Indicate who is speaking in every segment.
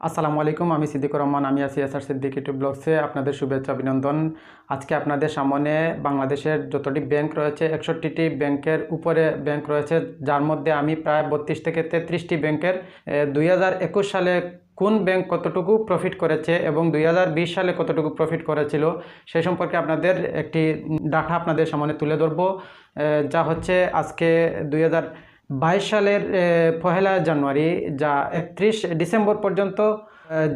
Speaker 1: আসসালামু আলাইকুম, আমি সিদ্দিকুর রহমান, আমি আছি এসআর সিদ্দিক ইউটিউব ব্লগসে। আপনাদের শুভেচ্ছা, অভিনন্দন। আজকে আপনাদের সামনে বাংলাদেশের যতটি ব্যাংক রয়েছে, একষট্টিটি ব্যাংকের উপরে ব্যাংক রয়েছে, যার মধ্যে আমি প্রায় বত্রিশ থেকে তেত্রিশটি ব্যাংকের দুই হাজার একুশ সালে কোন ব্যাংক কতটুকু প্রফিট করেছে এবং দুই হাজার বিশ সালে কতটুকু প্রফিট করেছিল সেই সম্পর্কে আপনাদের একটি ডাটা আপনাদের সামনে তুলে ধরবো যা হচ্ছে আজকে দুই হাজার বাইশ সালের পহেলা জানুয়ারি যা একত্রিশ ডিসেম্বর পর্যন্ত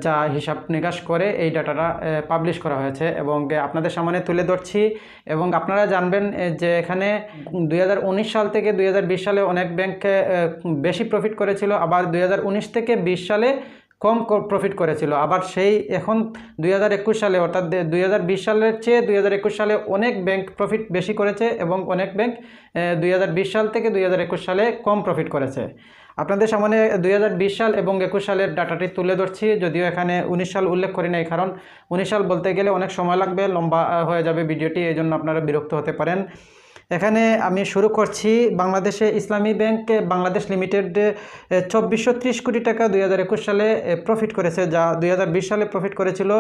Speaker 1: যা হিসাব নিকাশ করে এই ডাটাটা পাবলিশ করা হয়েছে এবং আপনাদের সামনে তুলে ধরছি এবং আপনারা জানবেন যে এখানে দুই হাজার উনিশ সাল থেকে দুই হাজার বিশ সালে অনেক ব্যাংক বেশি প্রফিট করেছিল। আবার দুই হাজার উনিশ থেকে বিশ সালে কম প্রফিট করেছিল। আবার সেই এখন দুই হাজার একুশ সালে, অর্থাৎ দুই হাজার বিশ সালের চেয়ে দুই হাজার একুশ সালে অনেক ব্যাংক প্রফিট বেশি করেছে এবং অনেক ব্যাংক দুই হাজার বিশ সাল থেকে দুই হাজার একুশ সালে কম প্রফিট করেছে। আপনাদের সামনে দুই হাজার বিশ সাল এবং একুশ সালের ডাটাটি তুলে ধরছি, যদিও এখানে উনিশ সাল উল্লেখ করি নাই, কারণ উনিশ সাল বলতে গেলে অনেক সময় লাগবে, লম্বা হয়ে যাবে ভিডিওটি এই জন্য আপনারা বিরক্ত হতে পারেন। এখানে আমি শুরু করছি বাংলাদেশে ইসলামী ব্যাংক, বাংলাদেশ লিমিটেড চব্বিশশো ত্রিশ কোটি টাকা দুই হাজার একুশ সালে প্রফিট করেছে, যা দুই বিশ সালে প্রফিট করেছিল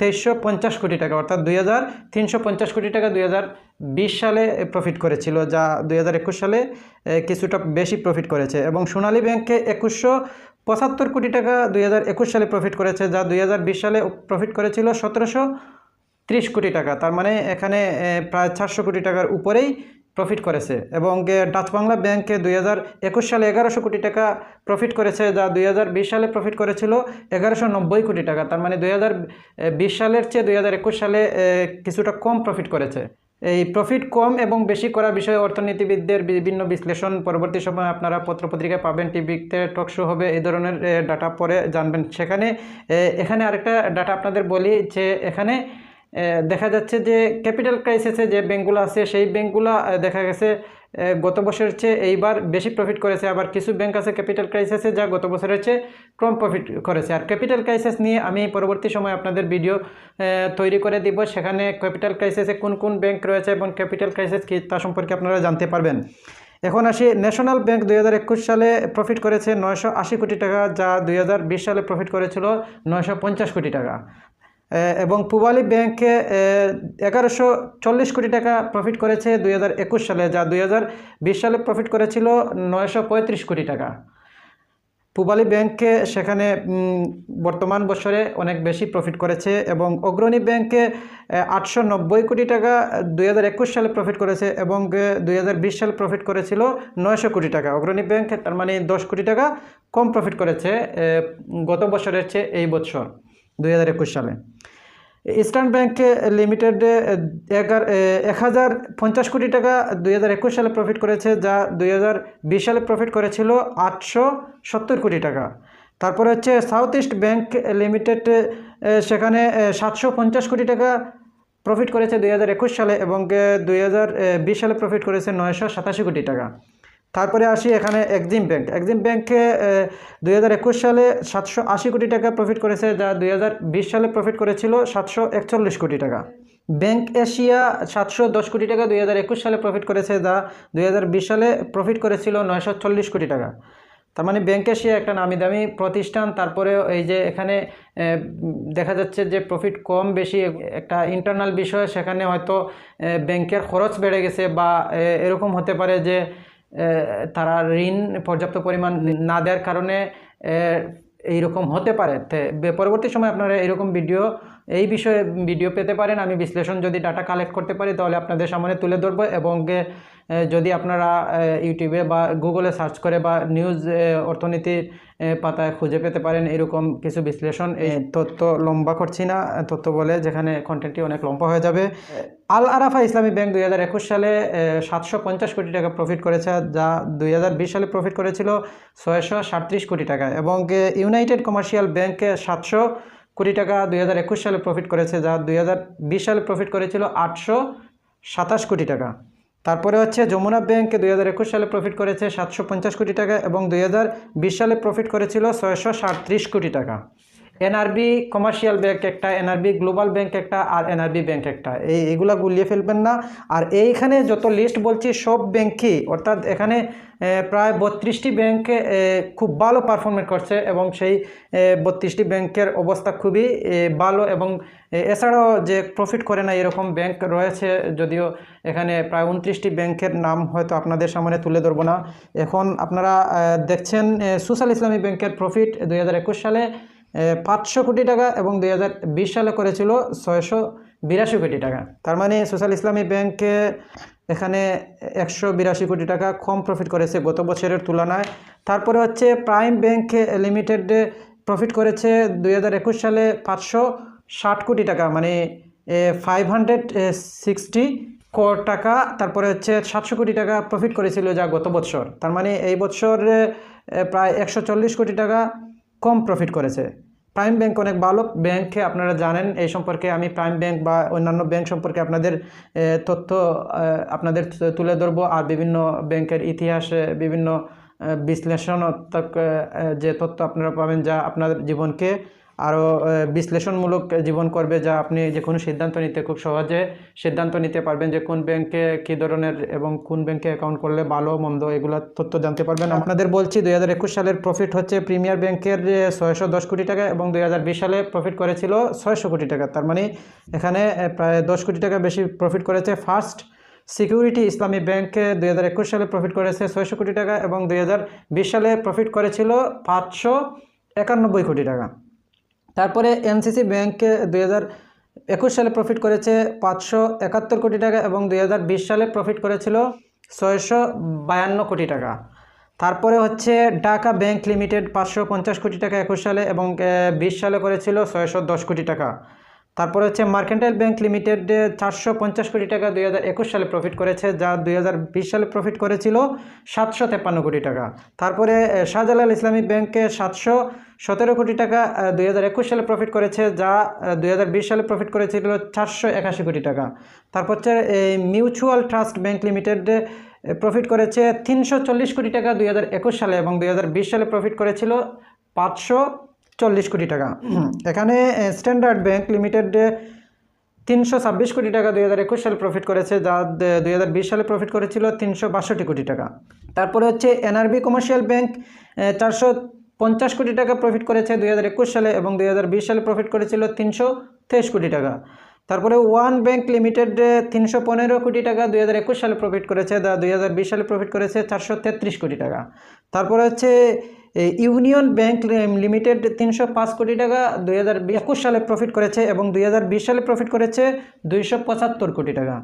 Speaker 1: তেইশশো পঞ্চাশ কোটি টাকা, অর্থাৎ দুই হাজার তিনশো পঞ্চাশ কোটি টাকা দুই হাজার বিশ সালে প্রফিট করেছিল, যা দুই একুশ সালে কিছুটা বেশি প্রফিট করেছে। এবং সোনালী ব্যাংকে একুশশো পঁচাত্তর কোটি টাকা দুই হাজার একুশ সালে প্রফিট করেছে, যা দুই হাজার বিশ সালে প্রফিট করেছিল সতেরোশো ত্রিশ কোটি টাকা, তার মানে এখানে প্রায় চারশো কোটি টাকার উপরেই প্রফিট করেছে এবং ডাচ বাংলা ব্যাংকে দুই হাজার একুশ সালে এগারোশো কোটি টাকা প্রফিট করেছে, যা দুই হাজার বিশ সালে প্রফিট করেছিল এগারোশো নব্বই কোটি টাকা, তার মানে দুই হাজার বিশ সালের চেয়ে দুই হাজার একুশ সালে কিছুটা কম প্রফিট করেছে। এই প্রফিট কম এবং বেশি করা বিষয়ে অর্থনীতিবিদদের বিভিন্ন বিশ্লেষণ, পরবর্তী সময় আপনারা পত্রপত্রিকায় পাবেন, টিভিতে টক শো হবে, এই ধরনের ডাটা পরে জানবেন সেখানে। এখানে আরেকটা ডাটা আপনাদের বলি যে, এখানে দেখা যাচ্ছে যে ক্যাপিটাল ক্রাইসিসে যে ব্যাঙ্কগুলো আছে, সেই ব্যাঙ্কগুলো দেখা গেছে গত বছরের চেয়ে এইবার বেশি প্রফিট করেছে। আবার কিছু ব্যাংক আছে ক্যাপিটাল ক্রাইসিসে যা গত বছরের চেয়ে কম প্রফিট করেছে। আর ক্যাপিটাল ক্রাইসিস নিয়ে আমি পরবর্তী সময় আপনাদের ভিডিও তৈরি করে দিব। সেখানে ক্যাপিটাল ক্রাইসিসে কোন কোন ব্যাংক রয়েছে এবং ক্যাপিটাল ক্রাইসিস কী, তা সম্পর্কে আপনারা জানতে পারবেন। এখন আসি, ন্যাশনাল ব্যাংক দুই সালে প্রফিট করেছে নয়শো আশি কোটি টাকা, যা দুই হাজার বিশ সালে প্রফিট করেছিল নয়শো পঞ্চাশ কোটি টাকা। এবং পূবালী ব্যাংকে এগারোশো চল্লিশ কোটি টাকা প্রফিট করেছে দুই হাজার একুশ সালে, যা দুই হাজার বিশ সালে প্রফিট করেছিল নয়শো পঁয়ত্রিশ কোটি টাকা। পূবালী ব্যাংকে সেখানে বর্তমান বছরে অনেক বেশি প্রফিট করেছে এবং অগ্রণী ব্যাংকে আটশো নব্বই কোটি টাকা দুই হাজার একুশ সালে প্রফিট করেছে এবং দুই হাজার বিশ সালে প্রফিট করেছিল নয়শো কোটি টাকা। অগ্রণী ব্যাংক তার মানে দশ কোটি টাকা কম প্রফিট করেছে গত বছরের চেয়ে এই বছর, দুই হাজার একুশ সালে। ইস্টার্ন ব্যাংক লিমিটেড এগার এক হাজার পঞ্চাশ কোটি টাকা দুই হাজার একুশ সালে প্রফিট করেছে, যা দুই হাজার বিশ সালে প্রফিট করেছিল আটশো সত্তর কোটি টাকা। তারপরে হচ্ছে সাউথ ইস্ট ব্যাংক লিমিটেড সেখানে সাতশো পঞ্চাশ কোটি টাকা প্রফিট করেছে দুই হাজার একুশ সালে এবং দুই হাজার বিশ সালে প্রফিট করেছে নয়শো সাতাশি কোটি টাকা। তারপরে আসি এখানে এক্সিম ব্যাংক এক্সিম ব্যাংকে দুই হাজার একুশ সালে সাতশো আশি কোটি টাকা প্রফিট করেছে, যা দুই হাজার বিশ সালে প্রফিট করেছিল সাতশো একচল্লিশ কোটি টাকা। ব্যাংক এশিয়া সাতশো দশ কোটি টাকা দুই হাজার একুশ সালে প্রফিট করেছে, যা দুই হাজার বিশ সালে প্রফিট করেছিল নয়শো চল্লিশ কোটি টাকা। তার মানে ব্যাংক এশিয়া একটা নামি দামি প্রতিষ্ঠান তারপরে এই যে এখানে দেখা যাচ্ছে যে প্রফিট কম বেশি একটা ইন্টারনাল বিষয়, সেখানে হয়তো ব্যাংকের খরচ বেড়ে গেছে বা এরকম হতে পারে যে তারা ঋণ, পর্যাপ্ত পরিমাণ না দেওয়ার কারণে এইরকম হতে পারে। পরবর্তী সময় আপনারা এরকম ভিডিও এই বিষয়ে ভিডিও পেতে পারেন। আমি বিশ্লেষণ যদি ডাটা কালেক্ট করতে পারি, তাহলে আপনাদের সামনে তুলে ধরবো এবং যদি আপনারা ইউটিউবে বা গুগলে সার্চ করে বা নিউজ অর্থনীতির পাতায় খুঁজে পেতে পারেন এরকম কিছু বিশ্লেষণ। এই তথ্য লম্বা করছি না। তথ্য বলে যেখানে কন্টেন্টটি অনেক লম্বা হয়ে যাবে। আল আরাফা ইসলামী ব্যাংক দুই হাজার একুশ সালে সাতশো পঞ্চাশ কোটি টাকা প্রফিট করেছে যা দুই হাজার বিশ সালে প্রফিট করেছিল ছয়শো সাতত্রিশ কোটি টাকা। এবং ইউনাইটেড কমার্শিয়াল ব্যাংকে সাতশো কোটি টাকা দুই হাজার একুশ সালে প্রফিট করেছে যা দুই হাজার বিশ সালে প্রফিট করেছিল আটশো সাতাশ কোটি টাকা। তারপরে হচ্ছে যমুনা ব্যাংক দুই হাজার একুশ সালে প্রফিট করেছে সাতশো পঞ্চাশ কোটি টাকা এবং দুই হাজার বিশ সালে প্রফিট করেছিল ছয়শো কোটি টাকা। এনআরবি কমার্শিয়াল ব্যাংক একটা এনআরবি গ্লোবাল ব্যাংক একটা আর এনআরবি ব্যাংক একটা। এই এগুলা গুলিয়ে ফেলবেন না। আর এইখানে যত লিস্ট বলছি সব ব্যাংকই অর্থাৎ এখানে প্রায় বত্রিশটি ব্যাংক খুব ভালো পারফরমেন্স করছে এবং সেই বত্রিশটি ব্যাংকের অবস্থা খুবই ভালো এবং এছাড়াও যে প্রফিট করে না এরকম ব্যাংক রয়েছে যদিও এখানে প্রায় উনত্রিশটি ব্যাংকের নাম হয়তো আপনাদের সামনে তুলে ধরবো না। এখন আপনারা দেখছেন এ, সোশ্যাল ইসলামী ব্যাংকের প্রফিট দুই হাজার একুশ সালে। পাঁচশো কোটি টাকা এবং দুই হাজার বিশ সালে করেছিল ছয়শো বিরাশি কোটি টাকা। তার মানে সোশ্যাল ইসলামী ব্যাংকে এখানে একশো বিরাশি কোটি টাকা কম প্রফিট করেছে গত বছরের তুলনায়। তারপরে হচ্ছে প্রাইম ব্যাংক লিমিটেড প্রফিট করেছে দু হাজার একুশ সালে পাঁচশো ষাট কোটি টাকা মানে ফাইভ হান্ড্রেড সিক্সটি কোটি টাকা। তারপরে হচ্ছে সাতশো কোটি টাকা প্রফিট করেছিল যা গত বছর। তার মানে এই বছর প্রায় একশো চল্লিশ কোটি টাকা কম প্রফিট করেছে। প্রাইম ব্যাংক অনেক ভালো ব্যাংকে আপনারা জানেন, এই সম্পর্কে আমি প্রাইম ব্যাংক বা অন্যান্য ব্যাংক সম্পর্কে আপনাদের তথ্য আপনাদের তুলে ধরব। আর বিভিন্ন ব্যাংকের ইতিহাসে বিভিন্ন বিশ্লেষণাত্মক যে তথ্য আপনারা পাবেন যা আপনার জীবনকে আরও বিশ্লেষণমূলক জীবন করবে যা আপনি যে কোনো সিদ্ধান্ত নিতে খুব সহজে সিদ্ধান্ত নিতে পারবেন যে কোন ব্যাংকে কী ধরনের এবং কোন ব্যাংকে অ্যাকাউন্ট করলে ভালো মন্দ এগুলো তথ্য জানতে পারবেন। আপনাদের বলছি দুই হাজার একুশ সালের প্রফিট হচ্ছে প্রিমিয়ার ব্যাংকের ছয়শো দশ কোটি টাকা এবং দুই হাজার বিশ সালে প্রফিট করেছিল ছয়শো কোটি টাকা। তার মানে এখানে প্রায় দশ কোটি টাকা বেশি প্রফিট করেছে ফার্স্ট সিকিউরিটি ইসলামী ব্যাংকে দুই হাজার একুশ সালে প্রফিট করেছে ছয়শো কোটি টাকা এবং দুই হাজার বিশ সালে প্রফিট করেছিল পাঁচশো একানব্বই কোটি টাকা। তারপরে এনসিসি ব্যাংকে দুই একুশ সালে প্রফিট করেছে পাঁচশো একাত্তর কোটি টাকা এবং দুই হাজার বিশ সালে প্রফিট করেছিল ছয়শো বায়ান্ন কোটি টাকা। তারপরে হচ্ছে ঢাকা ব্যাংক লিমিটেড পাঁচশো পঞ্চাশ কোটি টাকা একুশ সালে এবং বিশ সালে করেছিল ছয়শো দশ কোটি টাকা। তারপরে হচ্ছে মার্কেন্টাইল ব্যাংক লিমিটেড চারশো পঞ্চাশ কোটি টাকা দুই সালে প্রফিট করেছে, যা দুই সালে প্রফিট করেছিল সাতশো তেপ্পান্ন কোটি টাকা। তারপরে শাহজালাল ইসলামী ব্যাংকে সাতশো সতেরো কোটি টাকা দুই সালে প্রফিট করেছে, যা দুই সালে প্রফিট করেছিল চারশো একাশি কোটি টাকা। তারপর হচ্ছে এই mutual trust bank limited profit করেছে তিনশো চল্লিশ কোটি টাকা দুই সালে এবং দুই সালে প্রফিট করেছিল পাঁচশো চল্লিশ কোটি টাকা। এখানে স্ট্যান্ডার্ড ব্যাংক লিমিটেড তিনশো ছাব্বিশ কোটি টাকা দুই হাজার একুশ সালে প্রফিট করেছে, যা দুই হাজার বিশ সালে প্রফিট করেছিল তিনশো বাষট্টি কোটি টাকা। তারপরে হচ্ছে এনআরবি কমার্শিয়াল ব্যাংক চারশো পঞ্চাশ কোটি টাকা প্রফিট করেছে দুই হাজার একুশ সালে এবং দুই হাজার বিশ সালে প্রফিট করেছিল তিনশো তেইশ কোটি টাকা। তারপরে ওয়ান ব্যাংক লিমিটেড তিনশো পনেরো কোটি টাকা দুই হাজার একুশ সালে প্রফিট করেছে, যা দুই হাজার বিশ সালে প্রফিট করেছে চারশো তেত্রিশ কোটি টাকা। তারপরে হচ্ছে ইউনিয়ন ব্যাংক লিমিটেড তিনশো পাঁচ কোটি টাকা দুই হাজার একুশ সালে প্রফিট করেছে এবং দুই হাজার বিশ সালে প্রফিট করেছে দুইশো পঁচাত্তর কোটি টাকা।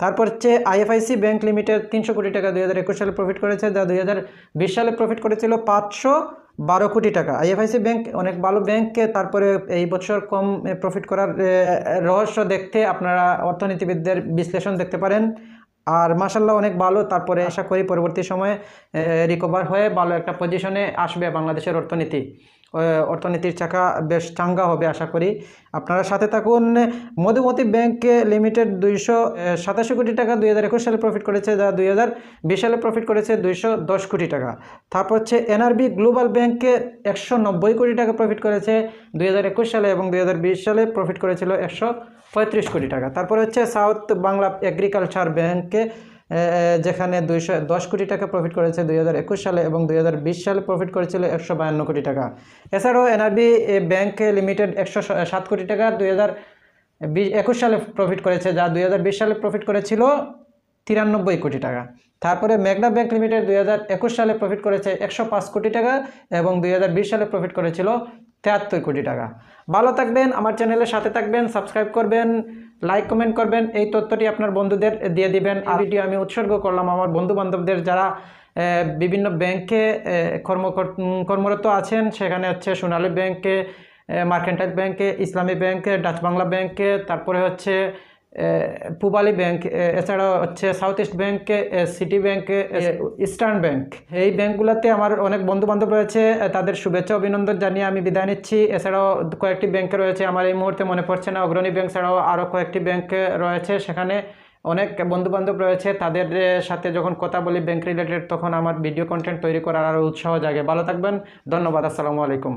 Speaker 1: তারপর হচ্ছে আইএফআইসি ব্যাংক লিমিটেড তিনশো কোটি টাকা দুই হাজার একুশ সালে প্রফিট করেছে, যা দুই হাজার বিশ সালে প্রফিট করেছিল পাঁচশো বারো কোটি টাকা। আইএফআইসি ব্যাংক অনেক ভালো ব্যাংককে তারপরে এই বছর কম প্রফিট করার রহস্য দেখতে আপনারা অর্থনীতিবিদদের বিশ্লেষণ দেখতে পারেন। আর মাসাল্লাহ অনেক ভালো। তারপরে আশা করি পরবর্তী সময়ে রিকভার হয়ে ভালো একটা পজিশনে আসবে বাংলাদেশের অর্থনীতি। অর্থনীতির চাকা বেশ চাঙ্গা হবে, আশা করি। আপনারা সাথে থাকুন। মধুমতি ব্যাংক লিমিটেড দুইশো সাতাশি কোটি টাকা, দুই হাজার একুশ সালে প্রফিট করেছে, যা দুই হাজার বিশ সালে প্রফিট করেছে দুইশো দশ কোটি টাকা। তারপর হচ্ছে এনআরবি গ্লোবাল ব্যাংকে একশো নব্বই কোটি টাকা প্রফিট করেছে, দুই হাজার একুশ সালে এবং দুই হাজার বিশ সালে প্রফিট করেছিল একশো পঁয়ত্রিশ কোটি টাকা। তারপর হচ্ছে সাউথ বাংলা এগ্রিকালচার ব্যাংকে যেখানে দুইশো, দশ কোটি টাকা প্রফিট করেছে দুই হাজার একুশ সালে এবং দুই হাজার বিশ সালে প্রফিট করেছিল একশো বায়ান্ন কোটি টাকা। এছাড়াও এনআরবি ব্যাংক লিমিটেড একশো সাত কোটি টাকা দুই একুশ সালে প্রফিট করেছে, যা দুই হাজার বিশ সালে প্রফিট করেছিল তিরানব্বই কোটি টাকা। তারপরে মেঘনা ব্যাংক লিমিটেড দুই সালে প্রফিট করেছে একশো পাঁচ কোটি টাকা এবং দুই হাজার বিশ সালে প্রফিট করেছিল তেহাত্তর কোটি টাকা। ভালো থাকবেন, আমার চ্যানেলের সাথে থাকবেন সাবস্ক্রাইব করবেন। লাইক কমেন্ট করবেন এই তথ্যটি আপনার বন্ধুদের দিয়ে দিবেন। আর ভিডিও আমি উৎসর্গ করলাম আমার বন্ধু বান্ধবদের যারা বিভিন্ন ব্যাংকে কর্ম কর্মরত আছেন সেখানে হচ্ছে সোনালী ব্যাংকে মার্কেন্টাইল ব্যাংকে ইসলামী ব্যাংকে ডাচ বাংলা ব্যাংকে তারপরে হচ্ছে পুবালি ব্যাংক এছাড়াও হচ্ছে সাউথ ইস্ট ব্যাংকে সিটি ব্যাংকে ইস্টার্ন ব্যাংক এই ব্যাংকগুলোতে আমার অনেক বন্ধু বান্ধব রয়েছে তাদের শুভেচ্ছা অভিনন্দন জানিয়ে আমি বিদায় নিচ্ছি। এছাড়াও কয়েকটি ব্যাংকে রয়েছে আমার এই মুহূর্তে মনে পড়ছে না অগ্রণী ব্যাংক ছাড়াও আরও কয়েকটি ব্যাংকে রয়েছে। সেখানে অনেক বন্ধু বান্ধব রয়েছে তাদের সাথে যখন কথা বলি ব্যাংক রিলেটেড তখন আমার ভিডিও কন্টেন্ট তৈরি করার আরও উৎসাহ জাগে। ভালো থাকবেন ধন্যবাদ আসসালামু আলাইকুম।